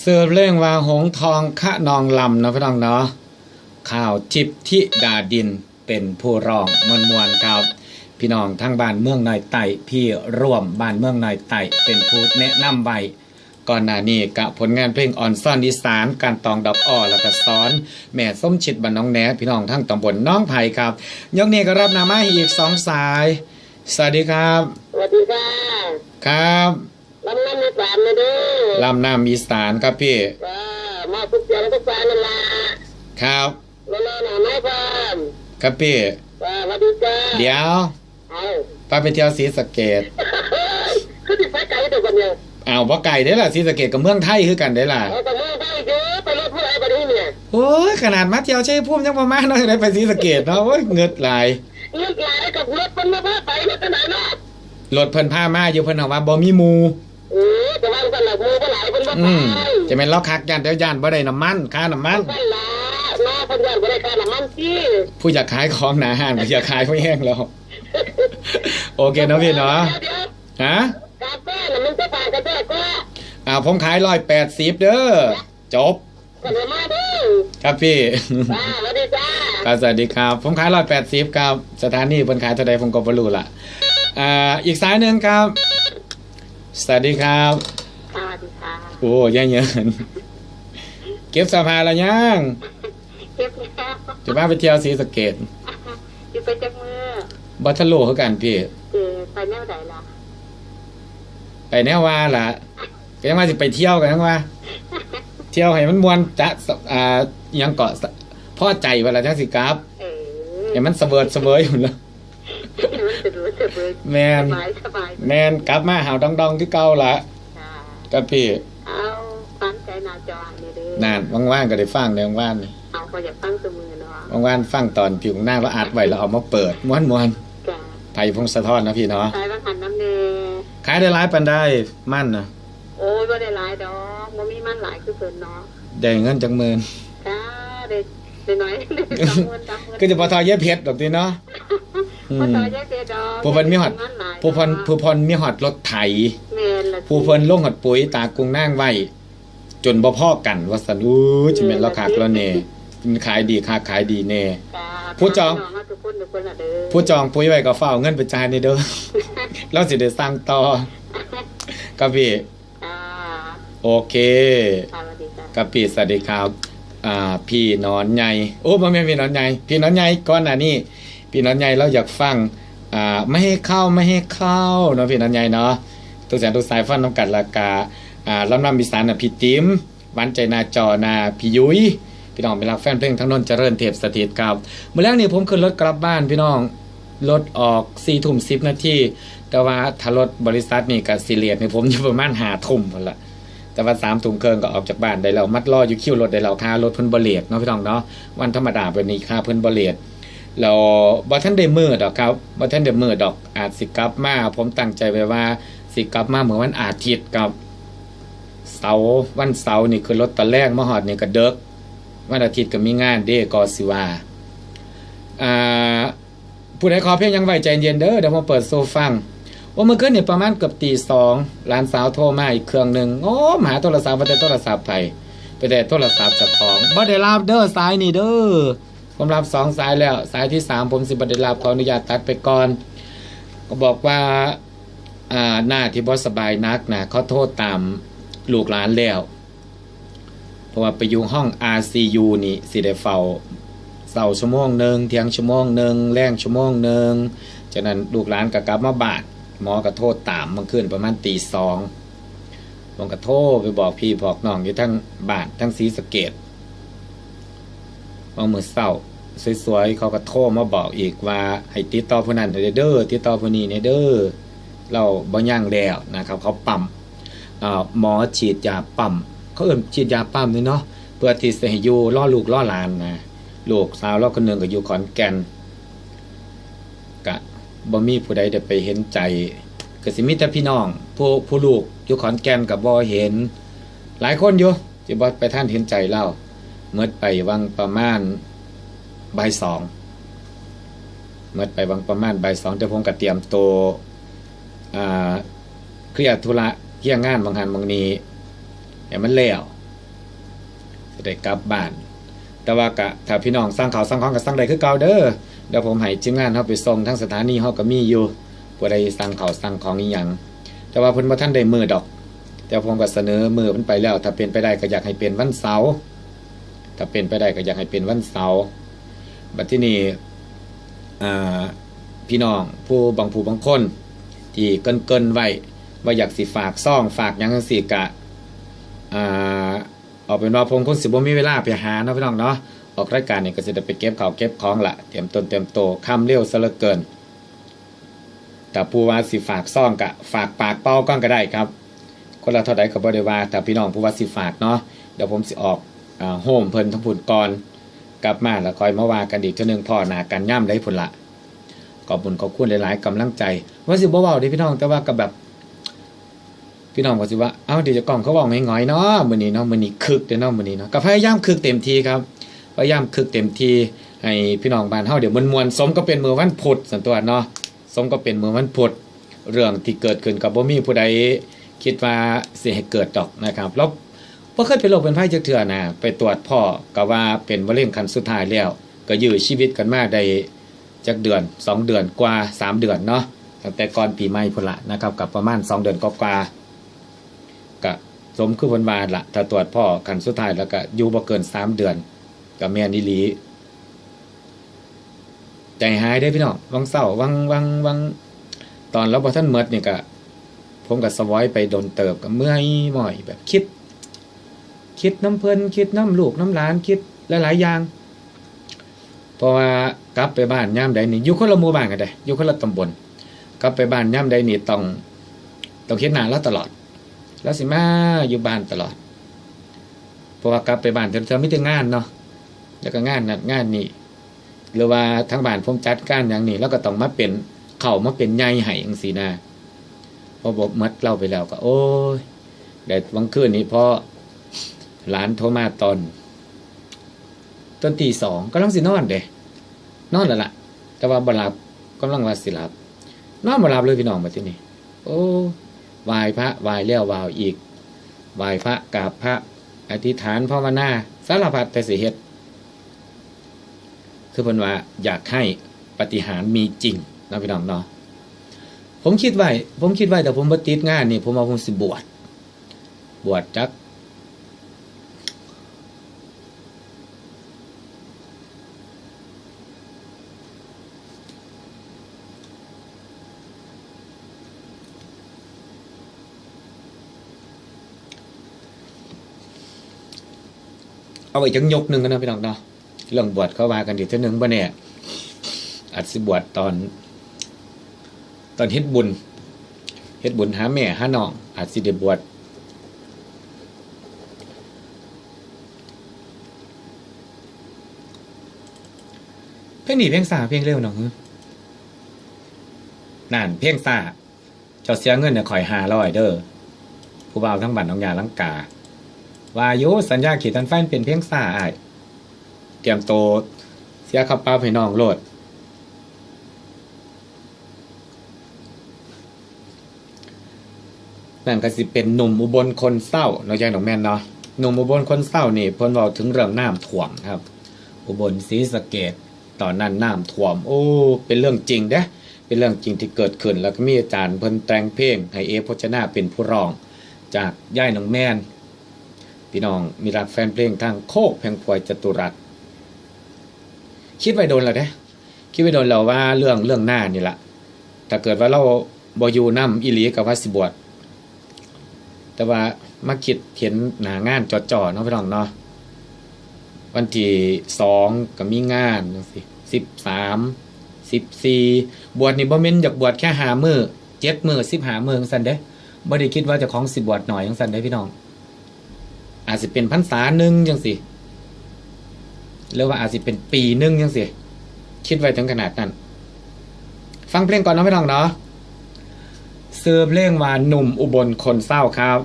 เสิร์ฟเรื่องว่าหงทองคะนองลำเนาะพี่น้องเนาะข่าวทิพย์ทิดาดินเป็นผู้ร้องมวลมวลครับ พี่น้องทั้งบ้านเมืองนอยไต่พี่ร่วมบ้านเมืองนอยไต่เป็นผู้แนะนำไว้ก่อนหน้านี้กับผลงานเพลงอ่อนซ่อนอีสานการตองดอกอ้อแล้วก็ซ้อน แม่ส้มชิดบันน้องแหนพี่น้องทั้งตำบลน้องไผ่ครับ ยกนี้ก็รับหนามาให้อีกสองสาย สวัสดีครับ สวัสดีค่ะครับลำน้ำมี สามเลยเด้อลำน้ำอีสานครับพี่ว่ามาทุกเสียงทุกสายนั่นละครับแล้วแม่หน่าไม้พร้อมครับพี่ว่าสวัสดีจ้าเดี๋ยวเอาไปไปเที่ยวศรีสะเกดคือติดไฟไก่เด็กวันเนี่ยอ้าวบ่ไก่ได้อล่ะศรีสะเกดกับเมืองไทยคือกันได้อล่ะเอาแต่มือไปเยอะไปรถผู้ใดบัดนี้เนี่ยโอ้ยขนาดมาเที่ยวชัยภูมิยังประมาณน้อยได้ไปศรีสะเกดเนาะโอ้ยเงิดหลายเลือกหลายกับรถมันมาพาไปรถขนาดนั้นรถเพิ่นพามาอยู่เพิ่นเอาว่าบ่มีหมู่ อก็หลายคนมาอืมไปจะแม่นเราคักยันเดี๋ยวย่านบ่ได้น้ำมันค่าน้ำมันกันละมาคนเดียวก็ได้ค่าน้ำมันที่ผู้อยากขายของหนาห้านก็อยากขายไม่แห้งแล้วโอเคเนาะพี่เนาะเดี๋ยวฮะๆกาแฟน่ะมันจะผ่านกาแฟก็อ่าผมขาย180เด้อจบก็เลยมาเด้อครับพี่จ้าสวัสดีจ้าครับสวัสดีครับ ผมขายร้อยแปดสิบครับ สถานีเพิ่นขายเท่าใดผมก็บ่รู้ละอ่าอีกสายหนึ่งครับ สวัสดีครับสวัส ดีค่ะโอ้ยยังเยินเก็บสภาแล้วยังเก็บแล้วจะมาไปเที่ยวศรีสะเกดอยู่ไปจากมือบัตทะโลคือกันพี่เจอไปแนวไหนล่ะไปแนวว่าล่ะก็ยังว่าสิไปเที่ยวกันทั้งว่า เที่ยวให้มันมวนจะอ่าอิหยังเกาะพ่อใจเวลาจังสิกลับเออให้มันเสเบิดเสเบยอยู่แล้วมันสะดวกสบายแมนสบายสบายแมนกลับมาหาวดองๆที่เก่าละจ้ากับพี่เอาฟังใจห นาจอเลยเด้อนานว่างๆก็ได้ฟังเรื่องว่านนี่เอาพออยากฟังตัวมือเนาะว่างๆฟังตอนผิวหน้าแล้วอัดไว้แล้วเอามาเปิดม้วนมวนจ้าไผ่พงศธรนะพี่เนาะสายบางหันน้ำเนขายได้หลายปันได้มั่นนะโอ้ยบ่ได้หลายดอกบ่มีมันหลายคือเพิ่นเนาะได้เงินจังหมื่นจ้าได้ได้น้อยได้สองหมื่นสามหมื่นก็จะพอทอเย็บเพชรดอกทีเนาะอืพอมต่อแยกเสียดอกผู้เพิ่นมีหอดมันหลายผู้เพันผู้เพนมีหอดรถไถแม่นละผู้เพิ่นลงหอดปุ๋ยตากรุงนั่งไว้ จนบ่พ่อกันว่าสันอู้จะเป็นราคาแล้วเน่มันขายดีค่าขายดีเน่จ้าผู้จองพี่น้มาทุกคนทุกคนละเด้อผู้จองปุ๋ยไว้ก็เฝ้าเอาเงินไปจ่ายนี่เด้อเราสิได้สร้างต่อกับพี่จ้าโอเคสวัสดีจ้ากับพี่สวัสดีครับอ่าพี่นอนใหญ่โอ้บ่แม่นพี่นอนใหญ่พี่นอนใหญ่ก่อนหน้านี้พี่นอนใหญ่เราอยากฟังอ่าไม่ให้เข้าไม่ให้เข้าเนาะพี่นอนใหญ่เนาะทุกแสนทุกสายฟันน้ำกัดราคาอ่า ลำนำมีสานพี่ติมวันใจนาจอนาพี่ยุ้ยพี่น้องเป็นรักแฟนเพลงทั้งนนท์เจริญเทพสถิตครับเมื่อแรกนี่ผมขึ้นรถกลับบ้านพี่น้องรถออก4ทุ่ม10นาทีแต่ว่าถ้ารถบริษัทนี่กับซีเรียสนี่ผมอยู่ประมาณ5ทุ่มพุ่นละแต่ว่าสามถุงเคิงก็ออกจากบ้านได้แล้วมัดล่ออยู่คิวรถได้แล้วค่ารถเพิ่นบ่เลทเนาะพี่น้องเนาะวันธรรมดาเป็นนี้ค่าเพิ่นบ่เลทแล้วบ่ทันได้มือดอกครับบ่ทันได้มือดอกอาจสิกลับมาผมตั้งใจไว้ว่าสิกลับมาเหมื่อวันอาทิตย์กับ เสาร์วันเสาร์นี่คือรถตะแรกมาฮอดนี่ก็เดึกวันอาทิตย์ก็มีงานเด้ก็สิว่าอ่าผู้ใดขอเพียงยังไว้ใจเย็นเด้อเดี๋ยวผมเปิดโซฟังว่าเมื่อคืนเนี่ยประมาณเกือบตีสองหลานสาวโทรมาอีกเครื่องหนึ่งโอ้หาโทรศัพท์มาแต่โทรศัพท์ไผไปแต่โทรศัพท์จากของบ่ได้รับเด้อสายนี่เด้อผมรับสองสายแล้วสายที่สามผมสิบ่ได้รับขออนุญาตตัดไปก่อน ก็บอกว่าอ่าหน้าที่บ่สบายนักนะเขาโทษตาม ลูกหลานแล้ว เพราะว่าไปอยู่ห้อง RCU นี่สิได้เฝ้าเสาชั่วโมงหนึ่งเที่ยงชั่วโมงหนึ่งแรงชั่วโมงหนึ่งจากนั้นลูกหลานก็กลับมาบานหมอก็โทษตามมื่อคืนประมาณตีสองผมก็โทรไปบอกพี่บอกน้องอยู่ทั้งบานทั้งสีสเกตว่ามือเศร้าสวยๆเขาก็โทรมาบอกอีกว่าให้ติดต่อผู้นั้นเด้อติดต่อผู้นี้เด้อเราบ่ย่างแล้วนะครับ เขาปั๊ม หมอฉีดยาปั๊มเขาเอิ่นฉีดยาปั๊มนี่เนาะเพื่อที่จะให้อยู่ล่อลูกล่อหลานนะลูกสาวเราคนหนึ่งก็อยู่ขอนแก่นกะบ่มีผู้ใดได้ไปเห็นใจก็สิมีแต่พี่น้องผู้ผู้ลูกอยู่ขอนแก่นกับบ่เห็น หลายคนอยู่สิบ่ไปท่านเห็นใจเล่าเมื่อไปวังประมาณบ่ายสองเมื่อไปวังประมาณบ่ายสองแต่ผมก็เตรียมตัวอ่าเคลียร์ธุระ เคลียงานบางหันบางนี้ให้มันแล้วจะได้กลับบ้าน แต่ว่ากะถ้าพี่น้องสร้างเขาวสร้างของก็สร้างได้คือเก่าเด้อเดี๋ยวผมให้ทีมงานเฮาไปส่งทั้งสถานีเฮาก็มีอยู่ผู้ใดสั่งเขาวสั่งของอีหยังแต่ว่าเพิ่นบ่ทันได้มือดอก แต่ผมก็เสนอมือเพิ่นไปแล้ว ถ้าเป็นไปได้ก็อยากให้เป็นวันเสาร์ถ้าเป็นไปได้ก็อยากให้เป็นวันเสาร์บัดที่นี่อ่าพี่น้องผู้บางผู้บางคน ที่เกินเกินไว้ ว่าอยากสิฝากซ่องฝากยังจังซี่กะอ่าเอาเป็นว่าผมคงสิบ่มีเวลาไปหาเนาะพี่น้องเนาะออกรายการนี่ก็สิได้ไปเก็บข้าวเก็บของละเตรียมต้นเตรียมโตคำเร็วซะเหลือเกินแต่ผู้ว่าสิฝากซ่องกะฝากปากเป้าก้อนก็ได้ครับ คนละเท่าใดก็บ่ได้ว่าแต่พี่น้องผู้ว่าสิฝากเนาะเดี๋ยวผมสิออกอ่าโฮมเพิ่นทั้งพุ่นก่อนกลับมาแล้วคอยมาว่ากันอีกเทื่อนึงพ่อหนากันย่ำได้พุ่นละขอบคุณขอบคุณหลาย ๆกำลังใจว่าสิบ่เว้าด้พี่น้องแต่ว่าก็แบบ พี่น้องก็สิว่าเอ้าเดี๋ยวจะกล้องเขาเว้าง่อยๆเนาะมื้อนี้เนาะมื้อนี้คึกเด้อเนาะมื้อนี้เนาะก็พยายามคึกเต็มที่ครับพยายามคึกเต็มที่ให้พี่น้องบ้านเฮาเดี๋ยวมวลๆสมก็เป็นมื้อวันพุธสันตัวเนาะสมก็เป็นมื้อวันพุธเรื่องที่เกิดขึ้นกับบ่มีผู้ใดคิดว่าสิให้เกิดดอกนะครับแล้วบ่เคยเป็นโรคเป็นไข้จักเทื่อนะไปตรวจพ่อก็ว่าเป็นมะเร็งขั้นสุดท้ายแล้ว ก็ยื้อชีวิตกันมาได้จักเดือน 2 เดือนกว่า 3 เดือนเนาะตั้งแต่ก่อนปีใหม่พุ่นละนะครับกับประมาณ 2 เดือนกว่าๆ สมคือคนว่าละถ้าตรวจพ่อขันสุดท้ายแล้วก็อยู่บ่เกิน3เดือนก็แม่นอีหลีใจหายได้พี่น้องวังเศร้าวังวังวังตอนเราบ่ทันหมดนี่ก็ผมกับสวอยไปโดนเติบกับเมื่อยม่อยแบบคิด คิดน้ำเพลินคิดน้ำลูกน้ำหลานคิดหลายๆอย่างเพราะว่ากลับไปบ้านย่ามใดนี่อยู่คนละหมู่บ้านกันได้อยู่คนละตำบลกลับไปบ้านย่ามใดนี่ต้องต้องคิดหนาแล้วตลอด แล้วสิมาอยู่บ้านตลอดเพราะว่ากลับไปบ้านเธอไม่ได้งานเนาะแล้วก็งานนั่นงานนี่หรือว่าทั้งบ้านผมจัดการอย่างนี้ แล้วก็ต้องมาเป็นเข่ามาเป็นใหญ่ไห้ยังสีนาพอบอกมัดเล่าไปแล้วก็ โอ้ยแต่วังคืนนี้พอหลานโทรมาตอนตอนตีสองก็ลังสินอนเด้นอนแล้วล่ะ แต่ว่าบหลับกำลังว่าสิหลับนอนบหลับเลยพี่น้องมาที่นี่โอ้ วายพระไหวายเลี้ยววาวอีกไหวายพระกราบพระอธิษฐานภาวนาสารพัดแต่สิเหตุคือเพิ่นว่าอยากให้ปฏิหารมีจริงนะพี่น้องเนาะผมคิดไว้ผมคิดไว้แต่ผมบ่ติดงานนี่ผมเอาผมสิบวชบวชจัก เอาไว้จังยกหนึ่งกันนะพี่น้องเนาะเรื่องบวชเข้าว่ากันดีเท่านึงบ่เนี่ยอาจสิบวชตอน ตอนเฮ็ดบุญเฮ็ดบุญหาแม่หาน้องอาจสิได้บวชเพลงนี้เพลงสาเพลงเร็วหนองนั่นเพลงสาเจ้าเสียเงินเนี่ยคอยหาร้อยเด้อผู้บ่าวทั้งบันน้องยาลังกา ว่าโยสัญญาขีดตันไฟเป็นเพลงสาอายเตรียมโตเสียขับป้าให้น้องโลด นั่นก็สิเป็นหนุ่มอุบลคนเศร้านาะยายหนองแม่นเนาะหนุ่มอุบลคนเศร้านี่เพิ่นเว้าถึงเรื่องน้ำท่วมครับ อุบลศรีสะเกดตอนนั้นน้ำท่วม โอ้ เป็นเรื่องจริงเด้เป็นเรื่องจริงที่เกิดขึ้น แล้วก็มีอาจารย์เพิ่นแต่งเพลงให้เอพจนาเป็นผู้ร้อง จากย่ายหนองแม่น พี่น้องมีรักแฟนเพลงทางโคกแพงพวยจตุรัสคิดไว้โดนแล้วเด้คิดไว้โดนแล้วว่าเรื่องเรื่องหน้านี่ละถ้าเกิดว่าเราบอยู่นำอีหลีกับว่าสิบวชแต่ว่ามาคิดเห็นหนางานจอๆเนาะพี่น้องเนาะวันที่สองก็มีงานสิสิบสามสิบสี่บวชนี่บ่แม่นอยากบวชแค่หามือเจ็ดมือสิบหามือจังซันเด้บ่ได้คิดว่าจะของสิบบวชหน่อยจังซันเด้พี่น้อง อาจจะเป็นพรรษาหนึ่งจังสิหรือว่าอาจจะเป็นปีหนึ่งจังสิคิดไว้ถึงขนาดนั้น ฟังเพลงก่อนเนาะพี่ต้องเนาะเสื้อเพลงว่าหนุ่มอุบลคนเศร้าครับ